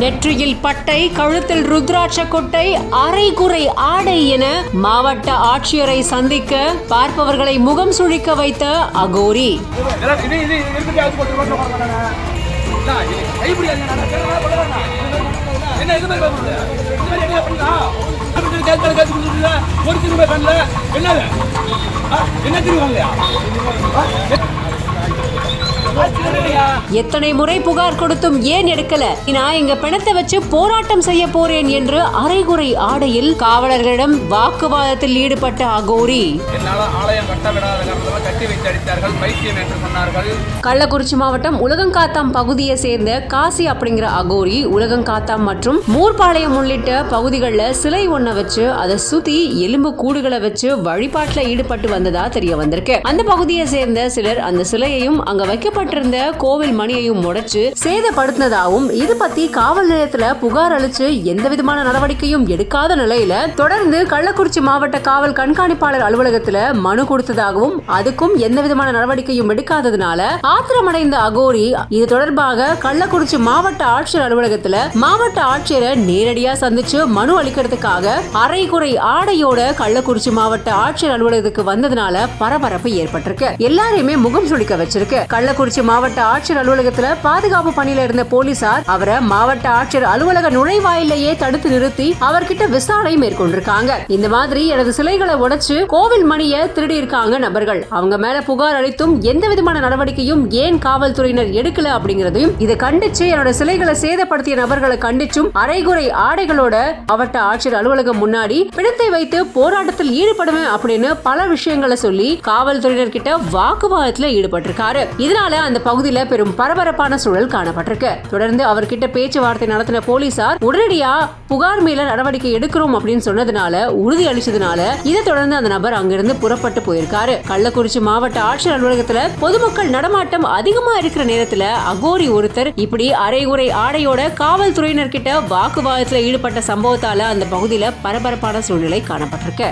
நெற்றியில் பட்டை கழுத்தில் ருத்ராட்ச கொட்டை அரைகுறை ஆடை என மாவட்ட ஆட்சியரை சந்திக்க பார்ப்பவர்களை முகம் சுழிக்க வைத்த அகோரி என்ன இது மாதிரி ஒரு திரும்ப பண்ணல என்னது? எத்தனை முறை புகார் கொடுத்தும் ஏன் எடுக்கல? நான் எங்க பிணத்தை வச்சு போராட்டம் செய்ய போறேன் என்று அரைகுறை ஆடையில் காவலர்களிடம் வாக்குவாதத்தில் ஈடுபட்ட அகோரி. கள்ளக்குறிச்சி மாவட்டம் உலகங்காத்தாம் பகுதியை சேர்ந்த காசி அப்படிங்கிற அகோரி உலகங்காத்தாம் மற்றும் மூர்பாளையம் உள்ளிட்ட பகுதிகளில் சிலை ஒன்றை வச்சு அதை சுத்தி எலும்பு கூடுகளை வச்சு வழிபாட்டுல ஈடுபட்டு வந்ததா தெரிய வந்திருக்கு. அந்த பகுதியை சேர்ந்த சிலர் அந்த சிலையையும் அங்க வைக்கப்பட்டிருந்த கோவில் மணியையும் முடைச்சு சேதப்படுத்தினதாகவும் இது பத்தி காவல் நிலையத்துல புகார் அளிச்சு எந்த விதமான நடவடிக்கையும் எடுக்காத நிலையில தொடர்ந்து கள்ளக்குறிச்சி மாவட்ட காவல் கண்காணிப்பாளர் அலுவலகத்துல மனு கொடுத்ததாகவும் அதுக்கும் எந்த விதமான நடவடிக்கையும் எடுக்காததுனால ஆத்திரமடைந்த அகோரி இது தொடர்பாக கள்ளக்குறிச்சி மாவட்ட ஆட்சியர் அலுவலகத்துல மாவட்ட ஆட்சியரை நேரடியா சந்திச்சு மனு அளிக்கிறதுக்காக அரைகுறை ஆடையோட கள்ளக்குறிச்சி மாவட்ட ஆட்சியர் அலுவலகத்துக்கு வந்ததுனால பரபரப்பு ஏற்பட்டிருக்கு. எல்லாரையுமே முகம் சுளிக்க வச்சிருக்கு. கள்ளக்குறிச்சி மாவட்ட ஆட்சியர் அலுவலகத்துல பாதுகாப்பு பணியில இருந்த போலீசார் அவரை மாவட்ட ஆட்சியர் அலுவலக நுழைவாயிலேயே தடுத்து நிறுத்தி அவர்கிட்ட விசாரணை மேற்கொண்டிருக்காங்க. இந்த மாதிரி எனது சிலைகளை உடைச்சு கோவில் மணியை திருடி இருக்காங்க நபர்கள். அவங்க மேல புகார் அளித்தும் எந்த விதமான நடவடிக்கையும் ஏன் காவல்துறையினர் எடுக்கல அப்படிங்கறதையும் இதை கண்டிச்சு என்னோட சிலைகளை சேதப்படுத்திய நபர்களை கண்டிச்சும் அரைகுறை ஆடைகளோட மாவட்ட ஆட்சியர் அலுவலகம் முன்னாடி பிணத்தை வைத்து போராட்டத்தில் ஈடுபடுவேன் அப்படின்னு பல விஷயங்களை சொல்லி காவல்துறையினர் கிட்ட வாக்குவாதத்துல ஈடுபட்டிருக்காரு. இதனால அந்த பகுதியில பெரும் பரபரப்பான சூழல் காணப்பட்டிருக்கு. தொடர்ந்து அவர்கிட்ட பேச்சுவார்த்தை நடத்தின போலீசார் உடனடியா புகார் மேல நடவடிக்கை எடுக்கிறோம் அப்படின்னு சொன்னதுனால உறுதி அளிச்சதுனால இதை தொடர்ந்து அந்த நபர் அங்கிருந்து புறப்பட்டு போயிருக்காரு. கள்ளக்குறிச்சி மாவட்ட ஆட்சியர் அலுவலகத்துல பொதுமக்கள் நடமாட்டம் அதிகமா இருக்கிற நேரத்துல அகோரி ஒருத்தர் இப்படி அரைகுறை ஆடையோட காவல்துறையினர் கிட்ட வாக்குவாதத்துல ஈடுபட்ட சம்பவத்தால அந்த பகுதியில பரபரப்பான சூழ்நிலை காணப்பட்டிருக்கு.